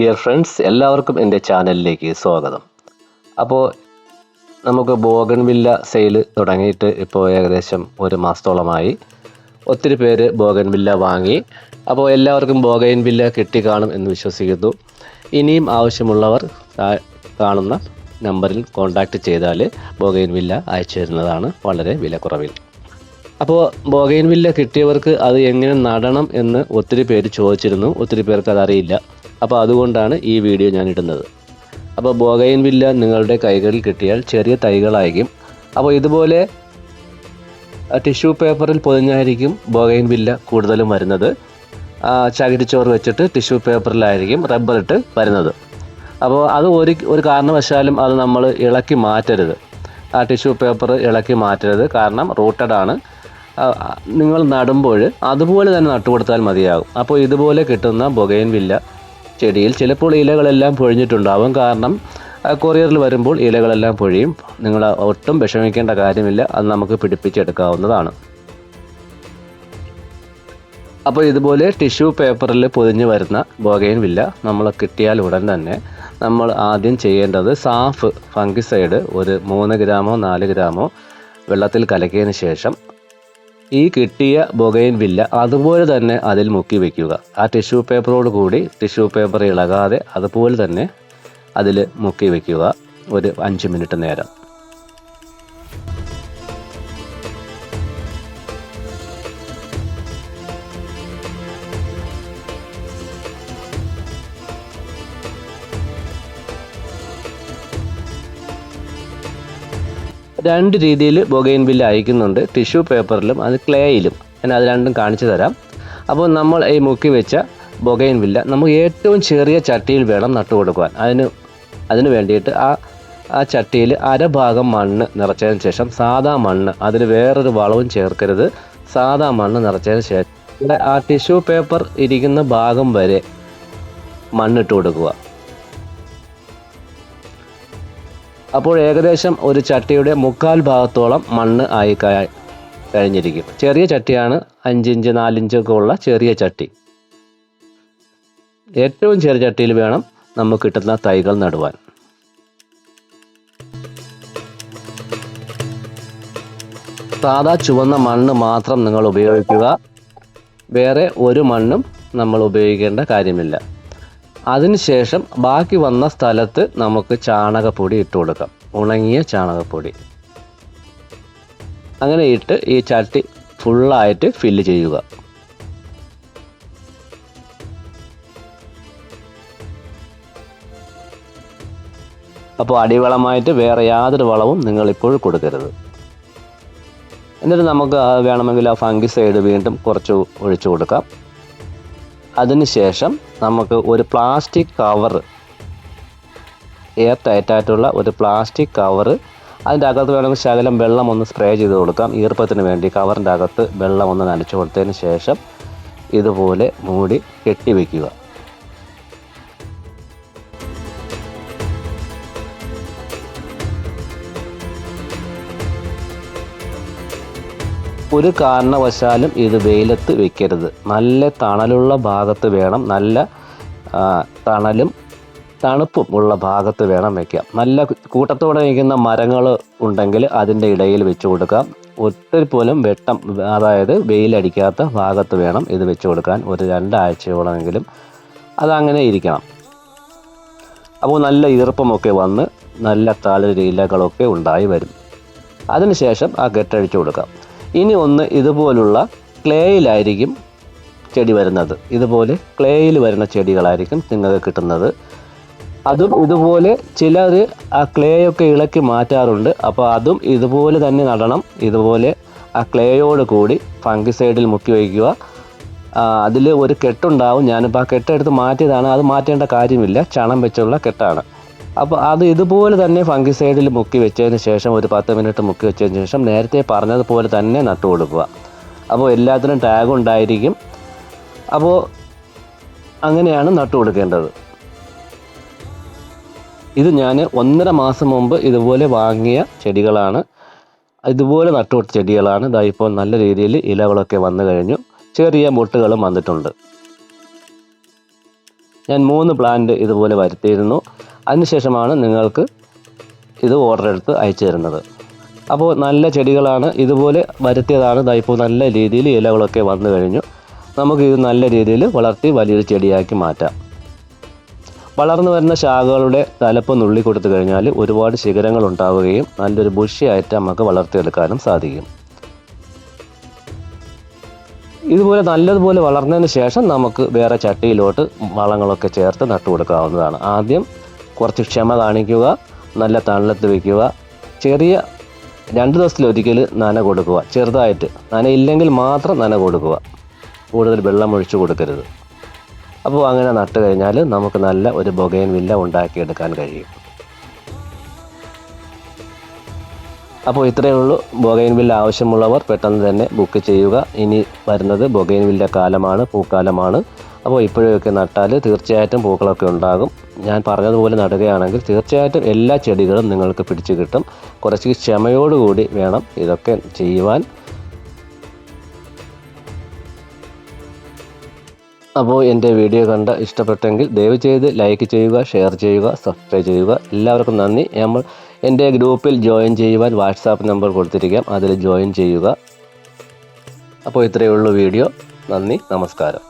Dear friends എല്ലാവർക്കും എന്റെ ചാനലിലേക്ക് സ്വാഗതം. അപ്പോൾ നമുക്ക് ബോഗൻവില്ല സെയിൽ തുടങ്ങിയിട്ട് ഇപ്പോൾ ഏകദേശം ഒരു മാസത്തോളമായി. ഒത്തിരി പേര് ബോഗൻവില്ല വാങ്ങി. അപ്പോൾ എല്ലാവർക്കും ബോഗൻവില്ല കിട്ടി കാണും എന്ന് വിശ്വസിക്കുന്നു. ഇനിയും ആവശ്യമുള്ളവർ കാണുന്ന നമ്പറിൽ കോൺടാക്റ്റ് ചെയ്താൽ ബോഗൻവില്ല അയച്ചു തരുന്നതാണ് വളരെ വിലക്കുറവിൽ. അപ്പോൾ ബോഗൈൻവില്ല കിട്ടിയവർക്ക് അത് എങ്ങനെ നടണം എന്ന് ഒത്തിരി പേര് ചോദിച്ചിരുന്നു. ഒത്തിരി പേർക്ക് അതറിയില്ല. അപ്പോൾ അതുകൊണ്ടാണ് ഈ വീഡിയോ ഞാൻ ഇടുന്നത്. അപ്പോൾ ബോഗയിൻ വില്ല നിങ്ങളുടെ കൈകളിൽ കിട്ടിയാൽ ചെറിയ തൈകളായിരിക്കും. അപ്പോൾ ഇതുപോലെ ടിഷ്യൂ പേപ്പറിൽ പൊതിഞ്ഞായിരിക്കും ബോഗയിൻ വില്ല കൂടുതലും വരുന്നത്. ചകിരിച്ചോറ് വെച്ചിട്ട് ടിഷ്യൂ പേപ്പറിലായിരിക്കും റബ്ബർ ഇട്ട് വരുന്നത്. അപ്പോൾ അത് ഒരു ഒരു കാരണവശാലും അത് നമ്മൾ ഇളക്കി മാറ്റരുത്. ആ ടിഷ്യൂ പേപ്പർ ഇളക്കി മാറ്റരുത്. കാരണം റൂട്ടഡ് ആണ്. നിങ്ങൾ നടുമ്പോൾ അതുപോലെ തന്നെ നട്ടുകൊടുത്താൽ മതിയാകും. അപ്പോൾ ഇതുപോലെ കിട്ടുന്ന ബൊഗൈൻവില്ല ചെടിയിൽ ചിലപ്പോൾ ഇലകളെല്ലാം പൊഴിഞ്ഞിട്ടുണ്ടാവും. കാരണം കൊറിയറിൽ വരുമ്പോൾ ഇലകളെല്ലാം പൊഴിയും. നിങ്ങൾ ഒട്ടും വിഷമിക്കേണ്ട കാര്യമില്ല. അത് നമുക്ക് പിടിപ്പിച്ചെടുക്കാവുന്നതാണ്. അപ്പോൾ ഇതുപോലെ ടിഷ്യൂ പേപ്പറിൽ പൊതിഞ്ഞ് വരുന്ന ബോഗൈൻ വില്ല നമ്മൾ കിട്ടിയാൽ ഉടൻ തന്നെ നമ്മൾ ആദ്യം ചെയ്യേണ്ടത് സാഫ് ഫംഗിസൈഡ് ഒരു മൂന്ന് ഗ്രാമോ നാല് ഗ്രാമോ വെള്ളത്തിൽ കലക്കിയതിന് ശേഷം ഈ കിട്ടിയ ബൊഗൈൻ വില്ല അതുപോലെ തന്നെ അതിൽ മുക്കി വയ്ക്കുക ആ ടിഷ്യൂ പേപ്പറോട് കൂടി ടിഷ്യൂ പേപ്പർ ഇളകാതെ അതുപോലെ തന്നെ അതിൽ മുക്കി വയ്ക്കുക ഒരു അഞ്ച് മിനിറ്റ് നേരം. രണ്ട് രീതിയിൽ ബൊഗൈൻ ബില്ല് അയക്കുന്നുണ്ട്. ടിഷ്യൂ പേപ്പറിലും അത് ക്ലേയിലും. ഞാൻ അത് രണ്ടും കാണിച്ചു തരാം. അപ്പോൾ നമ്മൾ ഈ മുക്കി വെച്ച ബൊഗൈൻ വില്ല നമുക്ക് ഏറ്റവും ചെറിയ ചട്ടിയിൽ വേണം നട്ടു കൊടുക്കുവാൻ. അതിന് അതിന് വേണ്ടിയിട്ട് ആ ആ ചട്ടിയിൽ അരഭാഗം മണ്ണ് നിറച്ചതിന് ശേഷം സാദാ മണ്ണ് അതിൽ വേറൊരു വളവും ചേർക്കരുത്. സാദാ മണ്ണ് നിറച്ചതിന് ശേഷം ആ ടിഷ്യൂ പേപ്പർ ഇരിക്കുന്ന ഭാഗം വരെ മണ്ണിട്ട് കൊടുക്കുക. അപ്പോൾ ഏകദേശം ഒരു ചട്ടിയുടെ മുക്കാൽ ഭാഗത്തോളം മണ്ണ് ആയി കഴി- കഴിഞ്ഞിരിക്കും. ചെറിയ ചട്ടിയാണ് അഞ്ചിഞ്ച് നാലിഞ്ചൊക്കെ ഉള്ള ചെറിയ ചട്ടി. ഏറ്റവും ചെറിയ ചട്ടിയിൽ വേണം നമുക്ക് കിട്ടുന്ന തൈകൾ നടുവാൻ. സാധാ ചുവന്ന മണ്ണ് മാത്രം നിങ്ങൾ ഉപയോഗിക്കുക. വേറെ ഒരു മണ്ണും നമ്മൾ ഉപയോഗിക്കേണ്ട കാര്യമില്ല. അതിനുശേഷം ബാക്കി വന്ന സ്ഥലത്ത് നമുക്ക് ചാണകപ്പൊടി ഇട്ട് കൊടുക്കാം. ഉണങ്ങിയ ചാണകപ്പൊടി. അങ്ങനെ ഇട്ട് ഈ ചട്ടി ഫുള്ളായിട്ട് ഫില്ല് ചെയ്യുക. അപ്പോൾ അടിവളമായിട്ട് വേറെ യാതൊരു വളവും നിങ്ങൾ ഇപ്പോൾ കൊടുക്കരുത്. എന്നിട്ട് നമുക്ക് വേണമെങ്കിൽ ആ ഫംഗിസൈഡ് വീണ്ടും കുറച്ച് ഒഴിച്ചു കൊടുക്കാം. അതിനുശേഷം നമുക്ക് ഒരു പ്ലാസ്റ്റിക് കവർ എയർ ടൈറ്റായിട്ടുള്ള ഒരു പ്ലാസ്റ്റിക് കവർ അതിന്റെ അകത്ത് വേണമെങ്കിൽ ശകലം വെള്ളം ഒന്ന് സ്പ്രേ ചെയ്ത് കൊടുക്കാം. ഈർപ്പത്തിന് വേണ്ടി കവറിന്റെ അകത്ത് വെള്ളം ഒന്ന് നനച്ചു കൊടുത്തതിന് ശേഷം ഇതുപോലെ മൂടി കെട്ടി വയ്ക്കുക ഒരു കാരണവശാലും ഇത് വെയിലത്ത് വെക്കരുത്. നല്ല തണലുള്ള ഭാഗത്ത് വേണം നല്ല തണലും തണുപ്പും ഉള്ള ഭാഗത്ത് വേണം വെക്കാം. നല്ല കൂട്ടത്തോടെ നിൽക്കുന്ന മരങ്ങൾ ഉണ്ടെങ്കിൽ അതിന്റെ ഇടയിൽ വെച്ച് കൊടുക്കാം. ഒത്തിരി പോലും വെട്ടം അതായത് വെയിലടിക്കാത്ത ഭാഗത്ത് വേണം ഇത് വെച്ച് കൊടുക്കാൻ. ഒരു രണ്ടാഴ്ചയോളമെങ്കിലും അതങ്ങനെ ഇരിക്കണം. അപ്പോൾ നല്ല ഈർപ്പമൊക്കെ വന്ന് നല്ല തളിര് ഇലകളൊക്കെ ഉണ്ടായി വരും. അതിനുശേഷം ആ കെട്ടഴിച്ചു കൊടുക്കാം. ഇനി ഒന്ന് ഇതുപോലുള്ള ക്ലേയിലായിരിക്കും ചെടി വരുന്നത്. ഇതുപോലെ ക്ലേയിൽ വരുന്ന ചെടികളായിരിക്കും നിങ്ങൾക്ക് കിട്ടുന്നത്. അതും ഇതുപോലെ ചിലർ ആ ക്ലേയൊക്കെ ഇളക്കി മാറ്റാറുണ്ട്. അപ്പോൾ അതും ഇതുപോലെ തന്നെ നടണം. ഇതുപോലെ ആ ക്ലേയോട് കൂടി ഫംഗിസൈഡിൽ മുക്കി വയ്ക്കുക. അതിൽ ഒരു കെട്ടുണ്ടാവും. ഞാനിപ്പോൾ ആ കെട്ടെടുത്ത് മാറ്റിയതാണ്. അത് മാറ്റേണ്ട കാര്യമില്ല. ചണം വെച്ചുള്ള കെട്ടാണ്. അപ്പോൾ അത് ഇതുപോലെ തന്നെ ഫംഗിസൈഡിൽ മുക്കി വെച്ചതിന് ശേഷം ഒരു പത്ത് മിനിറ്റ് മുക്കി വെച്ചതിന് ശേഷം നേരത്തെ പറഞ്ഞതുപോലെ തന്നെ നട്ടു കൊടുക്കുക. അപ്പോൾ എല്ലാത്തിനും ടാഗ് ഉണ്ടായിരിക്കും. അപ്പോൾ അങ്ങനെയാണ് നട്ടു കൊടുക്കേണ്ടത്. ഇത് ഞാൻ ഒന്നര മാസം മുമ്പ് ഇതുപോലെ വാങ്ങിയ ചെടികളാണ്. ഇതുപോലെ നട്ടുകൊടുത്ത ചെടികളാണ്. ഇതാ ഇപ്പോൾ നല്ല രീതിയിൽ ഇലകളൊക്കെ വന്നു കഴിഞ്ഞു. ചെറിയ മുട്ടുകളും വന്നിട്ടുണ്ട്. ഞാൻ മൂന്ന് പ്ലാന്റ് ഇതുപോലെ വരുത്തിയിരുന്നു. അതിനുശേഷമാണ് നിങ്ങൾക്ക് ഇത് ഓർഡർ എടുത്ത് അയച്ചു തരുന്നത്. അപ്പോൾ നല്ല ചെടികളാണ് ഇതുപോലെ വരുത്തിയതാണ്. ദാ ഇപ്പോൾ നല്ല രീതിയിൽ ഇലകളൊക്കെ വന്നു കഴിഞ്ഞു. നമുക്ക് ഇത് നല്ല രീതിയിൽ വളർത്തി വലിയൊരു ചെടിയാക്കി മാറ്റാം. വളർന്നു വരുന്ന ശാഖകളുടെ തലപ്പ് നുള്ളി കൊടുത്തു കഴിഞ്ഞാൽ ഒരുപാട് ശിഖരങ്ങൾ ഉണ്ടാവുകയും നല്ലൊരു ബുഷിയായിട്ട് നമുക്ക് വളർത്തിയെടുക്കാനും സാധിക്കും. ഇതുപോലെ നല്ലതുപോലെ വളർന്നതിന് ശേഷം നമുക്ക് വേറെ ചട്ടിയിലോട്ട് വളങ്ങളൊക്കെ ചേർത്ത് നട്ടു കൊടുക്കാവുന്നതാണ് ആദ്യം കുറച്ച് ക്ഷമ കാണിക്കുക നല്ല തണലത്ത് വയ്ക്കുക ചെറിയ രണ്ട് ദിവസത്തിലൊരിക്കൽ നന കൊടുക്കുക. ചെറുതായിട്ട്. നന നനയില്ലെങ്കിൽ മാത്രം നന കൊടുക്കുക. കൂടുതൽ വെള്ളം ഒഴിച്ചു കൊടുക്കരുത്. അപ്പോൾ അങ്ങനെ നട്ട് കഴിഞ്ഞാൽ നമുക്ക് നല്ല ഒരു ബൊഗൈൻ വില്ല ഉണ്ടാക്കിയെടുക്കാൻ കഴിയും. അപ്പോൾ ഇത്രയേ ഉള്ളൂ. ബൊഗൈൻ വില്ല ആവശ്യമുള്ളവർ പെട്ടെന്ന് തന്നെ ബുക്ക് ചെയ്യുക. ഇനി വരുന്നത് ബൊഗൈൻ വില്ല കാലമാണ് പൂക്കാലമാണ്. അപ്പോൾ ഇപ്പോഴൊക്കെ നട്ടാൽ തീർച്ചയായിട്ടും പൂക്കളൊക്കെ ഉണ്ടാകും. ഞാൻ പറഞ്ഞതുപോലെ നടുകയാണെങ്കിൽ തീർച്ചയായിട്ടും എല്ലാ ചെടികളും നിങ്ങൾക്ക് പിടിച്ചു കിട്ടും. കുറച്ച് ക്ഷമയോടുകൂടി വേണം ഇതൊക്കെ ചെയ്യുവാൻ. അപ്പോൾ എന്റെ വീഡിയോ കണ്ട ഇഷ്ടപ്പെട്ടെങ്കിൽ ദയവ് ചെയ്ത് ലൈക്ക് ചെയ്യുക ഷെയർ ചെയ്യുക സബ്സ്ക്രൈബ് ചെയ്യുക. എല്ലാവർക്കും നന്ദി. നമ്മൾ എന്റെ ഗ്രൂപ്പിൽ ജോയിൻ ചെയ്യുവാൻ വാട്സാപ്പ് നമ്പർ കൊടുത്തിരിക്കാം. അതിൽ ജോയിൻ ചെയ്യുക. അപ്പോൾ ഇത്രയേ ഉള്ളൂ വീഡിയോ. നന്ദി. നമസ്കാരം.